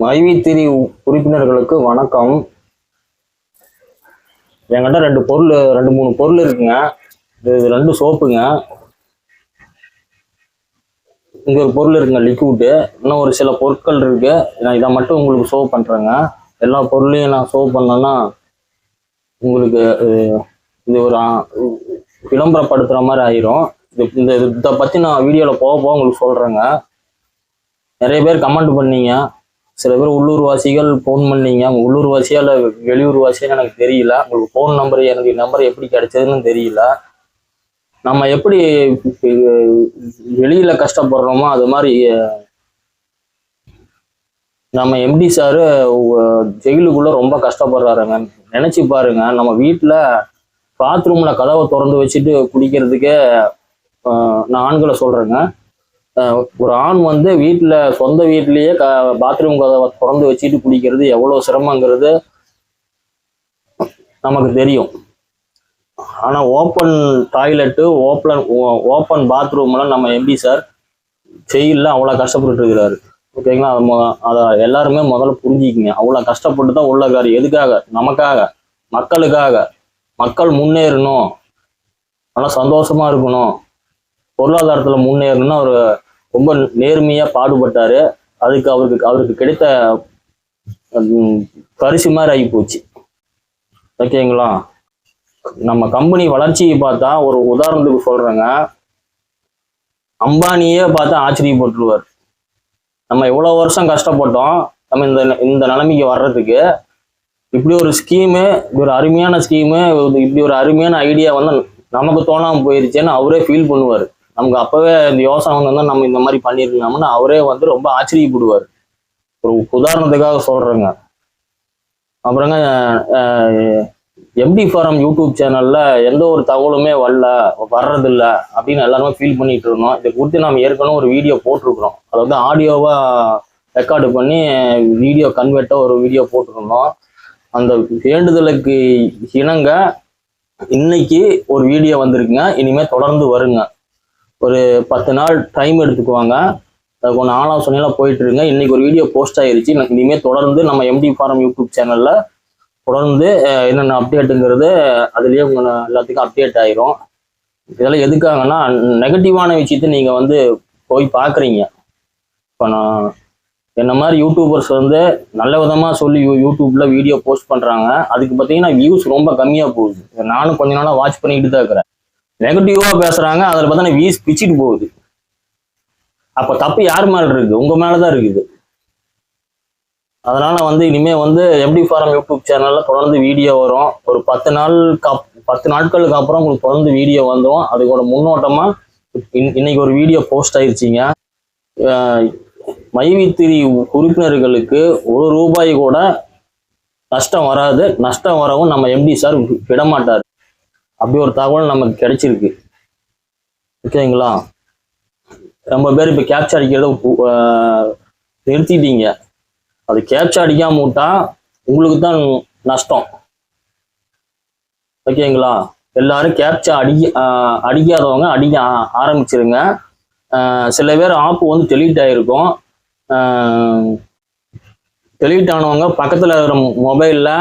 மைவி திரி உறுப்பினர்களுக்கு வணக்கம். என்கிட்ட ரெண்டு பொருள் ரெண்டு மூணு பொருள் இருக்குங்க. இது இது ரெண்டு சோப்புங்க. இங்க ஒரு பொருள் இருக்குங்க லிக்விட்டு இன்னும் ஒரு சில பொருட்கள் இருக்கு. நான் இதை மட்டும் உங்களுக்கு ஷோ பண்றேங்க. எல்லா பொருளையும் நான் ஷோ பண்ணேன்னா உங்களுக்கு இது ஒரு விளம்பரப்படுத்துகிற விளம்பரப்படுத்துற மாதிரி ஆயிரும். இது இந்த இதை பத்தி நான் வீடியோல போக போக உங்களுக்கு சொல்றேங்க. நிறைய பேர் கமெண்ட் பண்ணீங்க. சில பேர் உள்ளூர் வாசிகள் ஃபோன் பண்ணீங்க. அவங்க உள்ளூர் இல்லை வெளியூர்வாசியான்னு எனக்கு தெரியல. உங்களுக்கு ஃபோன் நம்பர் எனக்கு நம்பர் எப்படி கிடைச்சதுன்னு தெரியல. நம்ம எப்படி வெளியில் வெளியில கஷ்டப்படுறோமோ அது மாதிரி நம்ம எம்டி சாரு ஜெயிலுக்குள்ள ரொம்ப கஷ்டப்படுறாருங்க நினைச்சு பாருங்க நம்ம வீட்டில் பாத்ரூம்ல கதவை திறந்து வச்சுட்டு குடிக்கிறதுக்கே நான் ஆண்களை சொல்றேங்க. ஒரு ஆண் வந்து வீட்டில் சொந்த வீட்லயே க பாத்ரூம் கதவை திறந்து வச்சுட்டு குடிக்கிறது எவ்வளோ சிரமங்கிறது நமக்கு தெரியும். ஆனால் ஓப்பன் டாய்லெட்டு ஓப்பன் ஓப்பன் பாத்ரூம்லாம் நம்ம எம்பி சார் செய்யல அவ்வளோ கஷ்டப்பட்டு இருக்கிறாரு. ஓகேங்களா அது அதை எல்லாருமே முதல்ல புரிஞ்சிக்கிங்க. அவ்வளோ கஷ்டப்பட்டு தான் உள்ள இருக்காரு. எதுக்காக? நமக்காக. மக்களுக்காக. மக்கள் முன்னேறணும். நல்லா சந்தோஷமா இருக்கணும். பொருளாதாரத்தில் முன்னேறணும்னு அவர் ரொம்ப நேர்மையாக பாடுபட்டாரு. அதுக்கு அவருக்கு அவருக்கு கிடைத்த பரிசு மாதிரி ஆகி போச்சு. ஓகேங்களா நம்ம கம்பெனி வளர்ச்சியை பார்த்தா ஒரு உதாரணத்துக்கு சொல்கிறேங்க அம்பானியே பார்த்தா ஆச்சரியப்பட்டுருவார். நம்ம இவ்வளோ வருஷம் கஷ்டப்பட்டோம். நம்ம இந்த இந்த நிலைமைக்கு வர்றதுக்கு இப்படி ஒரு ஸ்கீமு இப்படி ஒரு அருமையான ஸ்கீமு இப்படி ஒரு அருமையான ஐடியா வந்து நமக்கு தோணாமல் போயிருச்சேன்னு அவரே ஃபீல் பண்ணுவார். நமக்கு அப்போவே இந்த யோசனை வந்து நம்ம இந்த மாதிரி பண்ணியிருக்கலாம்னு அவரே வந்து ரொம்ப ஆச்சரியப்படுவார். ஒரு உதாரணத்துக்காக சொல்கிறேங்க அப்புறங்க எம்டி ஃபாரம் யூடியூப் சேனல்ல எந்த ஒரு தகவலுமே வரல வர்றதில்ல அப்படின்னு எல்லாருமே ஃபீல் பண்ணிட்டு இருந்தோம். இதை குறித்து நம்ம ஏற்கனவே ஒரு வீடியோ போட்டிருக்கிறோம். அதாவது ஆடியோவா ரெக்கார்டு பண்ணி வீடியோ கன்வெர்ட்டாக ஒரு வீடியோ போட்டிருந்தோம். அந்த வேண்டுதலுக்கு இணங்க இன்னைக்கு ஒரு வீடியோ வந்திருக்குங்க. இனிமே தொடர்ந்து வருங்க. ஒரு பத்து நாள் டைம் எடுத்துக்குவாங்க. அது கொஞ்சம் ஆலோசனையெல்லாம் போயிட்டு இருங்க. இன்னைக்கு ஒரு வீடியோ போஸ்ட் ஆயிருச்சு. இனிமேல் தொடர்ந்து நம்ம எம்டி ஃபாரம் யூடியூப் சேனலில் தொடர்ந்து என்னென்ன அப்டேட்டுங்கிறது அதுலேயே உங்க எல்லாத்துக்கும் அப்டேட் ஆயிரும். இதெல்லாம் எதுக்காகன்னா நெகட்டிவான விஷயத்த நீங்கள் வந்து போய் பார்க்குறீங்க இப்போ நான் என்ன மாதிரி யூடியூபர்ஸ் வந்து நல்ல விதமாக சொல்லி யூ யூடியூப்பில் வீடியோ போஸ்ட் பண்ணுறாங்க அதுக்கு பார்த்தீங்கன்னா வியூஸ் ரொம்ப கம்மியாக போகுது. நானும் கொஞ்ச நாளாக வாட்ச் பண்ணிக்கிட்டு தான் இருக்கிறேன். நெகட்டிவாக பேசுகிறாங்க அதில் பார்த்தா வீஸ் பிச்சிட்டு போகுது. அப்போ தப்பு யார் மேலே இருக்குது உங்கள் மேலே தான் இருக்குது. அதனால வந்து இனிமே வந்து எம்டி ஃபாரம் யூடியூப் சேனல்ல தொடர்ந்து வீடியோ வரும். ஒரு பத்து நாள் கப் பத்து நாட்களுக்கு அப்புறம் உங்களுக்கு தொடர்ந்து வீடியோ வந்துடும் அதுக்கோட முன்னோட்டமா இன்- இன்னைக்கு ஒரு வீடியோ போஸ்ட் ஆயிடுச்சிங்க மைவித்திரி உறுப்பினர்களுக்கு ஒரு ரூபாய் கூட நஷ்டம் வராது. நஷ்டம் வரவும் நம்ம எம்டி சார் விடமாட்டார். அப்படி ஒரு தகவல் நமக்கு கிடைச்சிருக்கு. ஓகேங்களா? ரொம்ப பேர் இப்போ கேப்ச்சர் அடிக்கிறத நிறுத்திட்டீங்க. அது கேப்ச்சர் அடிக்காம விட்டா உங்களுக்கு தான் நஷ்டம். ஓகேங்களா? எல்லாரும் கேப்சா அடிக்க அடிக்காதவங்க அடிக்க ஆ- ஆரம்பிச்சிருங்க. சில பேர் ஆப்பு வந்து டெலீட் ஆகிருக்கும் டெலீட் ஆனவங்க பக்கத்தில் இருக்கிற மொபைலில்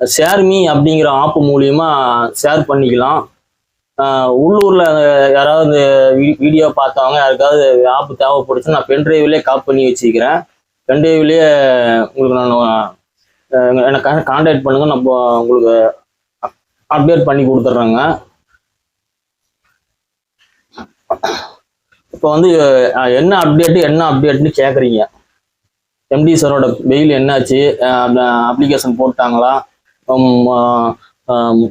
ஷேர்மி அப்படிங்கிற ஆப்பு மூலியமா ஷேர் பண்ணிக்கலாம். உள்ளூரில் உள்ளூர்ல யாராவது வீ- வீடியோ பார்த்தவங்க யாருக்காவது ஆப்பு தேவைப்படுச்சு நான் பென்ட்ரைவ்லேயே காப் பண்ணி வச்சுக்கிறேன். பென்ட்ரைவ்லேயே உங்களுக்கு நான் எனக்கு கான்டாக்ட் பண்ணுங்க. நம்ம உங்களுக்கு அப்டேட் பண்ணி கொடுத்துட்றேங்க. இப்போ வந்து என்ன அப்டேட்டு என்ன அப்டேட்னு கேட்குறீங்க எம்டி சாரோட வெயில் என்னாச்சு? அப்ளிகேஷன் போட்டாங்களா?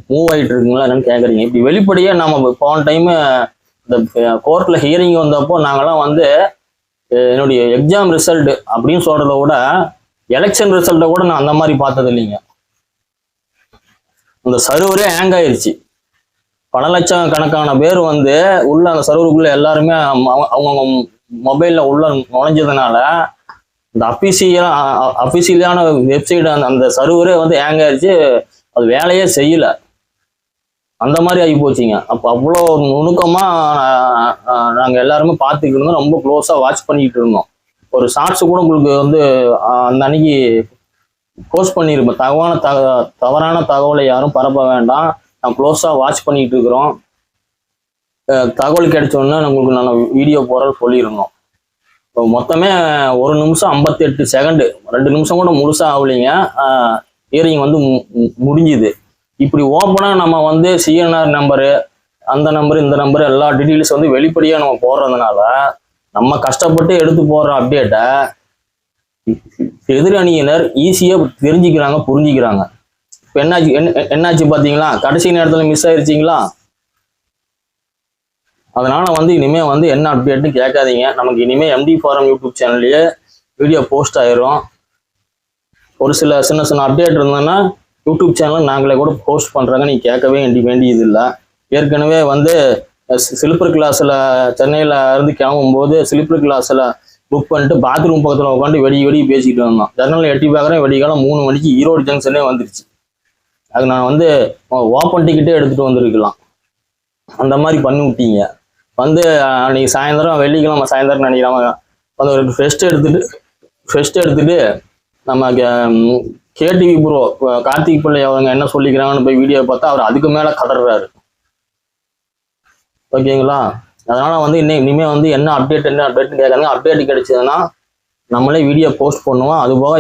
மூவ் ஆகிட்டு இருக்குங்களா என்னன்னு கேட்குறீங்க இப்படி வெளிப்படையாக நம்ம போன டைமு இந்த கோர்ட்டில் ஹியரிங் வந்தப்போ நாங்களாம் வந்து என்னுடைய எக்ஸாம் ரிசல்ட் அப்படின்னு சொல்கிறத விட எலெக்ஷன் ரிசல்ட்டை கூட நான் அந்த மாதிரி பார்த்தது இல்லைங்க. அந்த சர்வரே ஹேங் ஆயிடுச்சு பல லட்சம் கணக்கான பேர் வந்து உள்ள அந்த சர்வருக்குள்ள எல்லாருமே அவங்க- மொபைலில் மொபைல்ல உள்ள நுழைஞ்சதுனால இந்த அஃபிஷியல் அஃபிஷியலான வெப்சைட் அந்த அந்த சர்வரே வந்து ஹேங் ஆயிடுச்சு அது வேலையே செய்யல. அந்த மாதிரி ஆகி போச்சுங்க. அப்போ அவ்வளோ நுணுக்கமாக நாங்கள் எல்லாருமே பார்த்துக்கிட்டு இருந்தோம். ரொம்ப க்ளோஸாக வாட்ச் பண்ணிக்கிட்டு இருந்தோம். ஒரு ஷார்ட்ஸ் கூட உங்களுக்கு வந்து அந்த அன்னைக்கு போஸ்ட் பண்ணியிருப்பேன் தகவான தக தவறான தகவலை யாரும் பரப்ப வேண்டாம். நான் க்ளோஸாக வாட்ச் பண்ணிக்கிட்டு இருக்கிறோம். தகவல் கிடைச்சோன்னே உங்களுக்கு நான் வீடியோ போகிற சொல்லியிருந்தோம். இப்போ மொத்தமே ஒரு நிமிஷம் ஐம்பத்தெட்டு செகண்டு ரெண்டு நிமிஷம் கூட முழுசாக ஆகலைங்க. இயரிங் வந்து மு- முடிஞ்சுது. இப்படி ஓப்பனாக நம்ம வந்து சிஎன்ஆர் நம்பரு அந்த நம்பர் இந்த நம்பர் எல்லா டீட்டெயில்ஸ் வந்து வெளிப்படையாக நம்ம போடுறதுனால நம்ம கஷ்டப்பட்டு எடுத்து போடுற அப்டேட்டை எதிரணியினர் ஈஸியாக தெரிஞ்சுக்கிறாங்க புரிஞ்சுக்கிறாங்க. இப்போ என்னாச்சு என்ன- என்னாச்சு பார்த்தீங்களா? கடைசி நேரத்தில் மிஸ் ஆயிருச்சிங்களா? அதனால வந்து இனிமே வந்து என்ன அப்டேட்னு கேட்காதீங்க. நமக்கு இனிமே எம்டி ஃபாரம் யூடியூப் சேனல்லையே வீடியோ போஸ்ட் ஆயிரும். ஒரு சில சின்ன சின்ன அப்டேட் இருந்ததுன்னா யூடியூப் சேனல் நாங்களே கூட போஸ்ட் பண்ணுறாங்க நீ கேட்கவே வேண்டி வேண்டியது இல்லை ஏற்கனவே வந்து ஸ்லிப்பர் கிளாஸில் சென்னையில் இருந்து கிளம்பும்போது ஸ்லிப்பர் கிளாஸில் புக் பண்ணிட்டு பாத்ரூம் பக்கத்தில் உட்காந்து வெடி வெடி பேசிக்கிட்டு வந்தோம். ஜன்னலில் எட்டி பார்க்குறேன் வெடிக்காலம் மூணு மணிக்கு ஈரோடு ஜங்ஷனே வந்துருச்சு. அது நான் வந்து ஓப்பன் டிக்கெட்டே எடுத்துகிட்டு வந்திருக்கலாம். அந்த மாதிரி பண்ணி விட்டீங்க. வந்து அன்றைக்கி அன்னைக்கு சாயந்தரம் வெள்ளிக்கிழமை சாயந்தரம் நினைக்கிறாம வந்து ஒரு ஃபெஸ்ட் எடுத்துட்டு ஃபெஸ்ட் எடுத்துட்டு நம்ம கேடிவி ப்ரோ கார்த்திக் பிள்ளை அவங்க என்ன சொல்லிக்கிறாங்கன்னு போய் வீடியோ பார்த்தா அவர் அதுக்கு மேலே கதறாரு. ஓகேங்களா? அதனால வந்து இன்னும் இனிமேல் வந்து என்ன அப்டேட் என்ன அப்டேட்னு கேட்காங்க அப்டேட் கிடைச்சதுன்னா நம்மளே வீடியோ போஸ்ட் பண்ணுவோம். அது போக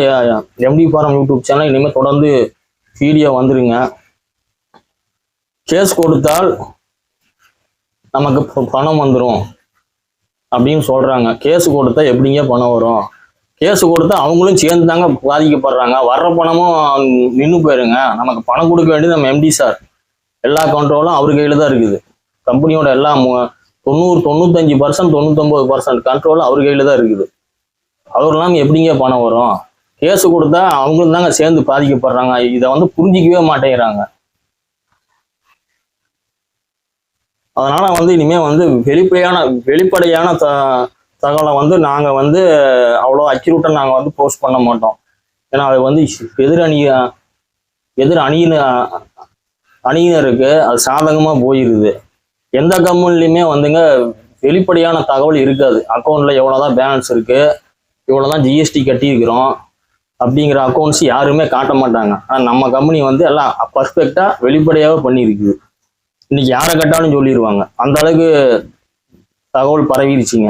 எம்டி ஃபாரம் யூடியூப் சேனல் இனிமேல் தொடர்ந்து வீடியோ வந்துருங்க. கேஸ் கொடுத்தால் நமக்கு பணம் வந்துடும் அப்படின்னு சொல்கிறாங்க கேஸ் கொடுத்தா எப்படிங்க பணம் வரும்? கேஸ் கொடுத்தா அவங்களும் சேர்ந்து தாங்க பாதிக்கப்படுறாங்க. வர்ற பணமும் நின்று போயிருங்க. நமக்கு பணம் கொடுக்க வேண்டியது நம்ம எம்டி சார் எல்லா கண்ட்ரோலும் அவர் கையில் தான் இருக்குது. கம்பெனியோட எல்லா தொண்ணூறு தொண்ணூத்தஞ்சு பர்சன்ட் தொண்ணூத்தொம்பது பர்சன்ட் கண்ட்ரோல் அவர் கையில தான் இருக்குது. அவர் இல்லாமல் எப்படிங்க பணம் வரும்? கேஸ் கொடுத்தா அவங்களும் தாங்க சேர்ந்து பாதிக்கப்படுறாங்க. இதை வந்து புரிஞ்சிக்கவே மாட்டேங்கிறாங்க. அதனால வந்து இனிமேல் வந்து வெளிப்படையான வெளிப்படையான த தகவலை வந்து நாங்கள் வந்து அவ்வளோ அக்யூரேட்டாக நாங்கள் வந்து போஸ்ட் பண்ண மாட்டோம். ஏன்னா அது வந்து எதிர் அணி எதிர் அணியின அணியினருக்கு அது சாதகமாக போயிருது. எந்த கம்பெனிலையுமே வந்துங்க வெளிப்படையான தகவல் இருக்காது. அக்கௌண்ட்ல எவ்வளோதான் பேலன்ஸ் இருக்கு இவ்வளோதான் ஜிஎஸ்டி கட்டியிருக்கிறோம் அப்படிங்கிற அக்கௌண்ட்ஸ் யாருமே காட்ட மாட்டாங்க. ஆனால் நம்ம கம்பெனி வந்து எல்லாம் பர்ஃபெக்டாக வெளிப்படையாகவே பண்ணியிருக்குது. இன்னைக்கு யாரை கேட்டாலும் சொல்லிடுவாங்க அந்த அளவுக்கு தகவல் பரவிடுச்சுங்க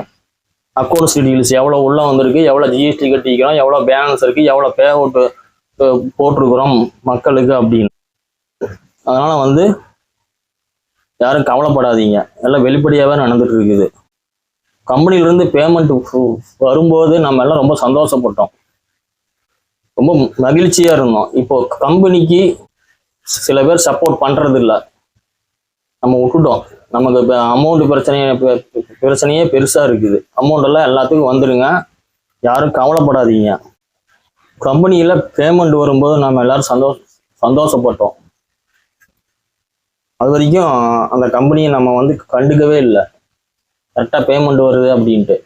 அக்கௌண்ட்ஸ் டீட்டெயில்ஸ் எவ்வளோ உள்ள வந்திருக்கு எவ்வளோ ஜிஎஸ்டி கட்டிக்கிறோம் எவ்வளோ பேலன்ஸ் இருக்கு எவ்வளோ பே அவுட் போட்டிருக்கிறோம் மக்களுக்கு அப்படின்னு. அதனால வந்து யாரும் கவலைப்படாதீங்க. எல்லாம் வெளிப்படையாகவே நடந்துட்டு இருக்குது கம்பெனியிலேருந்து பேமெண்ட் வரும்போது நம்ம எல்லாம் ரொம்ப சந்தோஷப்பட்டோம். ரொம்ப மகிழ்ச்சியா இருந்தோம். இப்போ கம்பெனிக்கு சில பேர் சப்போர்ட் பண்றது இல்ல நம்ம விட்டுட்டோம். நமக்கு இப்போ அமௌண்ட் பிரச்சனையே பிரச்சனையே பெருசாக இருக்குது. அமௌண்ட் எல்லாம் எல்லாத்துக்கும் வந்துடுங்க யாரும் கவலைப்படாதீங்க. கம்பெனியில் பேமெண்ட் வரும்போது நம்ம எல்லாரும் சந்தோஷ சந்தோஷப்பட்டோம். அது வரைக்கும் அந்த கம்பெனியை நம்ம வந்து கண்டுக்கவே இல்லை. கரெக்டாக பேமெண்ட் வருது அப்படின்ட்டு.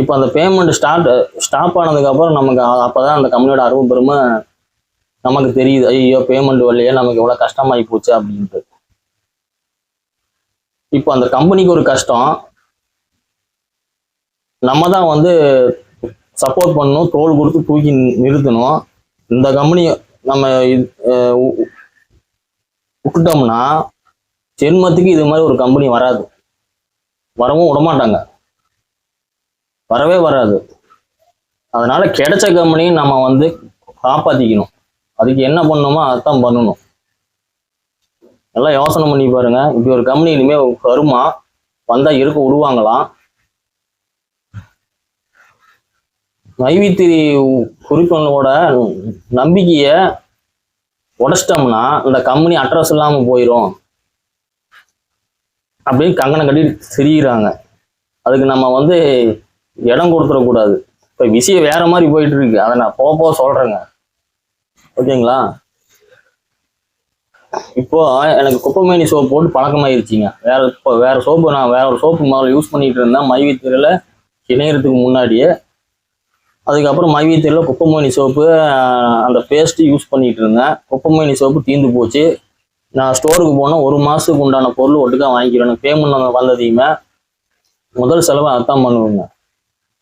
இப்போ அந்த பேமெண்ட் ஸ்டார்ட் ஸ்டாப் ஆனதுக்கப்புறம் நமக்கு அப்போ தான் அந்த கம்பெனியோட அருமை பெருமை நமக்கு தெரியுது. ஐயோ பேமெண்ட் வரலையே நமக்கு எவ்வளோ கஷ்டமாகி போச்சு அப்படின்ட்டு. இப்போ அந்த கம்பெனிக்கு ஒரு கஷ்டம். நம்ம தான் வந்து சப்போர்ட் பண்ணணும் தோல் கொடுத்து தூக்கி நிறுத்தணும். இந்த கம்பெனி நம்ம விட்டுட்டோம்னா ஜென்மத்துக்கு இது மாதிரி ஒரு கம்பெனி வராது. வரவும் விடமாட்டாங்க. வரவே வராது. அதனால கிடைச்ச கம்பெனியும் நம்ம வந்து காப்பாத்திக்கணும். அதுக்கு என்ன பண்ணணுமோ அதான் பண்ணணும். எல்லாம் யோசனை பண்ணி பாருங்க. இப்படி ஒரு கம்பெனி இனிமே வருமா? வந்தா இருக்க விடுவாங்களாம் நைவித்திரி குறிப்பினோட நம்பிக்கைய உடைச்சிட்டோம்னா இந்த கம்பெனி அட்ரஸ் இல்லாம போயிடும் அப்படின்னு கங்கணம் கட்டி தெரியுறாங்க. அதுக்கு நம்ம வந்து இடம் கொடுத்துடக்கூடாது. இப்போ விஷயம் வேற மாதிரி போயிட்டு இருக்கு. அதை நான் போக போக சொல்றேங்க. ஓகேங்களா? இப்போ எனக்கு குப்பைமேனி சோப்பு போட்டு பழக்கமாயிருச்சுங்க. வேற இப்போ வேற சோப்பு நான் வேற ஒரு சோப்பு முதல்ல யூஸ் பண்ணிட்டு இருந்தேன் மைவித்திரியில் இணையறதுக்கு முன்னாடியே. அதுக்கப்புறம் மைவித்திரியில் குப்பைமேனி சோப்பு அந்த பேஸ்ட்டு யூஸ் பண்ணிட்டு இருந்தேன் குப்பைமேனி சோப்பு தீந்து போச்சு. நான் ஸ்டோருக்கு போனால் ஒரு மாதத்துக்கு உண்டான பொருள் ஒட்டுக்கா வாங்கிக்கிறேன் பேமெண்ட் வந்ததையுமே முதல் செலவை அதான் பண்ணுவேங்க.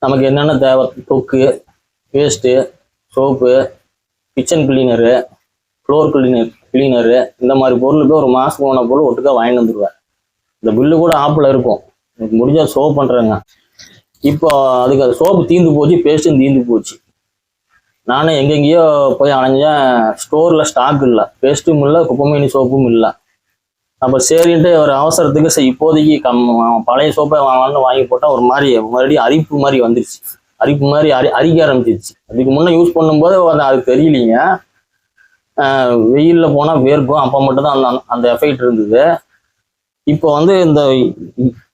நமக்கு என்னென்ன தேவை? தொக்கு paste soap kitchen cleaner floor cleaner cleaner இந்த மாதிரி பொருளுக்கு ஒரு மாதம் போன பொருள் ஒட்டுக்கா வாங்கிட்டு வந்துடுவேன் இந்த பில்லு கூட ஆப்பில் இருக்கும். எனக்கு முடிஞ்சா சோப் பண்ணுறேங்க இப்போ அதுக்கு அது சோப்பு தீந்து போச்சு பேஸ்ட்டும் தீந்து போச்சு. நானும் எங்கெங்கேயோ போய் அலைஞ்சேன் ஸ்டோரில் ஸ்டாக் இல்லை. பேஸ்ட்டும் இல்லை குப்பமேனி சோப்பும் இல்லை. அப்போ சரின்ட்டு ஒரு அவசரத்துக்கு சரி இப்போதைக்கு கம் பழைய சோப்பை வாங்கலாம்னு வாங்கி போட்டால் ஒரு மாதிரி மறுபடியும் அரிப்பு மாதிரி வந்துருச்சு. அரிப்பு மாதிரி அரி அரிக்க ஆரம்பிச்சிருச்சு. அதுக்கு முன்னே யூஸ் பண்ணும்போது அது தெரியலீங்க. வெயிலில் போனால் வேர்க்கும் அப்போ மட்டும்தான் அந்த அந்த எஃபெக்ட் இருந்தது. இப்போ வந்து இந்த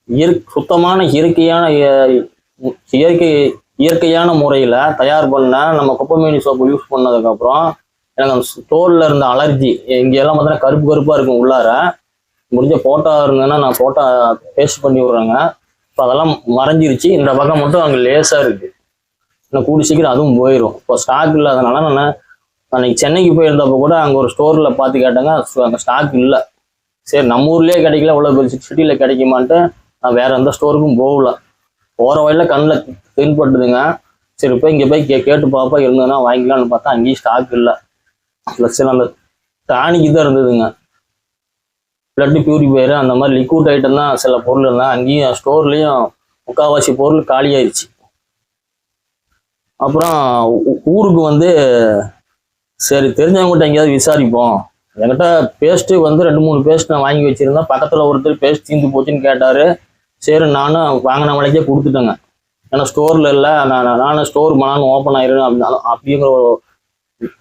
இயற் சுத்தமான இயற்கையான இய- இயற்கை இயற்கையான முறையில் தயார் பண்ண நம்ம குப்பைமேனி சோப்பு யூஸ் பண்ணதுக்கப்புறம் எனக்கு அந்த தோலில் இருந்த அலர்ஜி இங்கெல்லாம் பார்த்தீங்கன்னா கருப்பு கருப்பாக இருக்கும் உள்ளார. முடிஞ்ச ஃபோட்டோ இருந்ததுன்னா நான் ஃபோட்டோ பேஸ்ட் பண்ணி விட்றேங்க. இப்போ அதெல்லாம் மறைஞ்சிருச்சு. இந்த பக்கம் மட்டும் அங்கே லேசாக இருக்குது இன்னும் கூடி சீக்கிரம் அதுவும் போயிடும் இப்போ ஸ்டாக் இல்லாதனால நான் அன்னைக்கு சென்னைக்கு போயிருந்தப்போ கூட அங்கே ஒரு ஸ்டோரில் பார்த்து கேட்டாங்க. அங்கே ஸ்டாக் இல்லை. சரி நம்ம ஊர்லேயே கிடைக்கல இவ்வளோ பெரிய சிட்டியில் கிடைக்குமான்ட்டு நான் வேறு எந்த ஸ்டோருக்கும் போகல. போகிற வழியில் கண்ணில் தென்பட்டுதுங்க. சரி போய் இங்கே போய் கே கேட்டு பார்ப்பா இருந்ததுன்னா வாங்கிக்கலாம்னு பார்த்தா அங்கேயும் ஸ்டாக் இல்லை. ப்ளஸ் அந்த டானிக்கு தான் இருந்ததுங்க. பிளட் பியூரிஃபையர் அந்த மாதிரி லிக்விட் ஐட்டம் தான் சில பொருள் இருந்தால் அங்கேயும் ஸ்டோர்லேயும் முக்கால்வாசி பொருள் காலியாயிருச்சு. அப்புறம் ஊருக்கு வந்து சரி தெரிஞ்சவங்ககிட்ட எங்கேயாவது விசாரிப்போம். என்கிட்ட பேஸ்ட்டு வந்து ரெண்டு மூணு பேஸ்ட் நான் வாங்கி வச்சுருந்தேன். பக்கத்தில் ஒருத்தர் பேஸ்ட் தீந்து போச்சுன்னு கேட்டார். சரி நானும் வாங்கின விலைக்கே கொடுத்துட்டேங்க. ஏன்னா ஸ்டோரில் இல்லை. நான் நானும் ஸ்டோர் பண்ணாலும் ஓப்பன் ஆயிரும் அப்படின்னாலும் அப்படிங்கிற ஒரு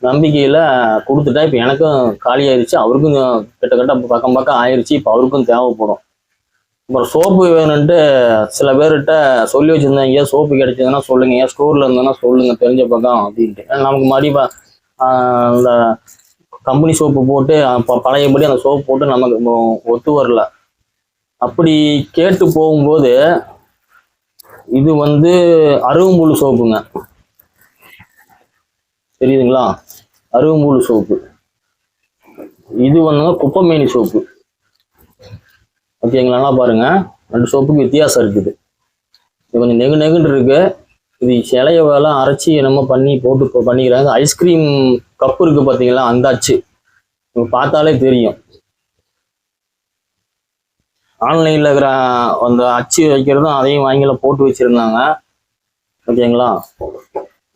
நம்பிக்கையில் கொடுத்துட்டேன். இப்போ எனக்கும் காலி ஆயிடுச்சு அவருக்கும் கிட்டத்தட்ட பக்கம் பக்கம் ஆயிடுச்சு இப்போ அவருக்கும் தேவைப்படும். அப்புறம் சோப்பு வேணுன்ட்டு சில பேர்கிட்ட சொல்லி வச்சுருந்தேன். ஏன் சோப்பு கிடைச்சதுன்னா சொல்லுங்கள் ஏன் ஸ்டோரில் இருந்ததுன்னா சொல்லுங்கள் தெரிஞ்ச பக்கம் அப்படின்ட்டு. ஏன்னா நமக்கு மறுபடியும் இந்த கம்பெனி சோப்பு போட்டு பழையபடி அந்த சோப்பு போட்டு நமக்கு ஒத்து வரல. அப்படி கேட்டு போகும்போது இது வந்து அருவம்புல் சோப்புங்க. தெரியுதுங்களா? அருவம்புல் சோப்பு. இது வந்து குப்பமேனி சோப்பு. ஓகேங்களா? பாருங்க. ரெண்டு சோப்புக்கு வித்தியாசம் இருக்குது. இது கொஞ்சம் நெகு நெகுன்னு இருக்குது இது இலைய வேலை அரைச்சி என்னமோ பண்ணி போட்டு இப்போ பண்ணிக்கிறாங்க. ஐஸ்கிரீம் கப் இருக்கு பார்த்தீங்களா அந்தாச்சு. பார்த்தாலே தெரியும். ஆன்லைனில் இருக்கிற அந்த அச்சு வைக்கிறதும் அதையும் வாங்கில போட்டு வச்சிருந்தாங்க. ஓகேங்களா?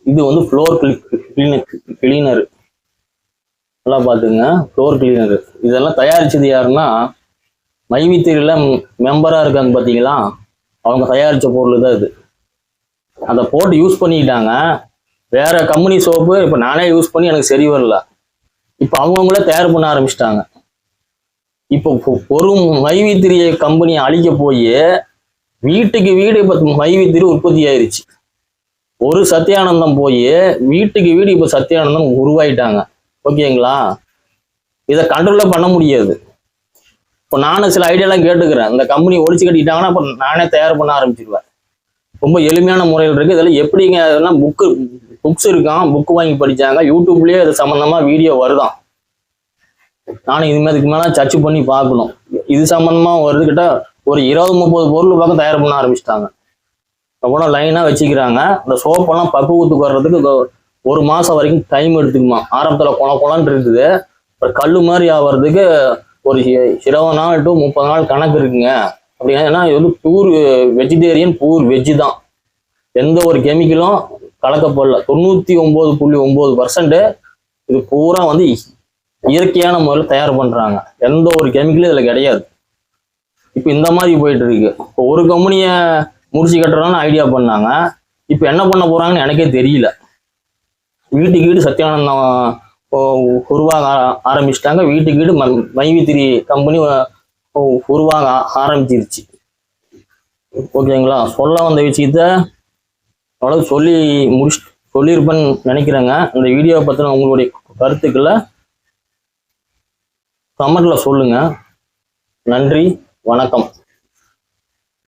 இது வந்து ஃப்ளோர் கிளீனர் கிளீனர் நல்லா பார்த்துங்க. ஃப்ளோர் கிளீனர் இதெல்லாம் தயாரிச்சது யாருன்னா மைவித்திரியில் மெம்பராக இருக்காங்க பார்த்தீங்களா அவங்க தயாரித்த பொருள் தான் இது. அதை போட்டு யூஸ் பண்ணிக்கிட்டாங்க. வேற கம்பெனி சோப்பு இப்போ நானே யூஸ் பண்ணி எனக்கு சரி வரல. இப்போ அவங்கவுங்களே தயார் பண்ண ஆரம்பிச்சிட்டாங்க. இப்போ ஒரு மைவித்திரிய கம்பெனியை அழிக்க போய் வீட்டுக்கு வீடு இப்போ மைவித்திரி உற்பத்தி ஆயிருச்சு. ஒரு சத்தியானந்தம் போய் வீட்டுக்கு வீடு இப்போ சத்தியானந்தம் உருவாயிட்டாங்க. ஓகேங்களா? இதை கண்ட்ரோலே பண்ண முடியாது. இப்போ நானும் சில ஐடியாலாம் கேட்டுக்கிறேன். இந்த கம்பெனி ஒழிச்சு கட்டிட்டாங்கன்னா அப்போ நானே தயார் பண்ண ஆரம்பிச்சிருவேன். ரொம்ப எளிமையான முறையில் இருக்கு. இதெல்லாம் எப்படிங்க அதெல்லாம் புக்கு புக்ஸ் இருக்கான் புக்கு வாங்கி படிச்சாங்க. யூடியூப்லயே அது சம்பந்தமா வீடியோ வருதான் நானும் இது இதுக்கு மேலே சர்ச் பண்ணி பார்க்கணும். இது சம்பந்தமா வருது கிட்ட ஒரு இருபது முப்பது பொருள் பக்கம் தயார் பண்ண ஆரம்பிச்சிட்டாங்க. அப்புறம் லைனா வச்சுக்கிறாங்க. அந்த சோப்பெல்லாம் பக்குவத்துக்கு வர்றதுக்கு ஒரு மாசம் வரைக்கும் டைம் எடுத்துக்குமா ஆரம்பத்துல குள குளன்னு இருக்குது அப்புறம் கல் மாதிரி ஆவறதுக்கு ஒரு இருபது நாள் டு முப்பது நாள் கணக்கு இருக்குங்க. அப்படின்னா ஏன்னா இது வந்து பியூர் வெஜிடேரியன் பியூர் வெஜ்ஜு தான். எந்த ஒரு கெமிக்கலும் கலக்கப்படல. தொண்ணூற்றி ஒம்பது புள்ளி ஒம்பது பர்சன்ட்டு இது பூரா வந்து இயற்கையான முறையில் தயார் பண்ணுறாங்க எந்த ஒரு கெமிக்கலும் இதில் கிடையாது. இப்போ இந்த மாதிரி போயிட்டு இருக்கு இப்போ ஒரு கம்பெனியை முடிச்சு கட்டுறோம்னு ஐடியா பண்ணாங்க. இப்போ என்ன பண்ண போகிறாங்கன்னு எனக்கே தெரியல. வீட்டுக்கு வீடு சத்யானந்தம் உருவாக ஆ- ஆரம்பிச்சிட்டாங்க. வீட்டுக்கு வீடு மைவித்திரி கம்பெனி உருவாக ஆ- ஆரம்பிச்சிருச்சு ஓகேங்களா சொல்ல வந்த விஷயத்த அவ்வளோ சொல்லி முடிச்சு சொல்லியிருப்பேன்னு நினைக்கிறேங்க. இந்த வீடியோவை பற்றின உங்களுடைய கருத்துக்களை கமெண்ட்ல சொல்லுங்க. நன்றி வணக்கம்.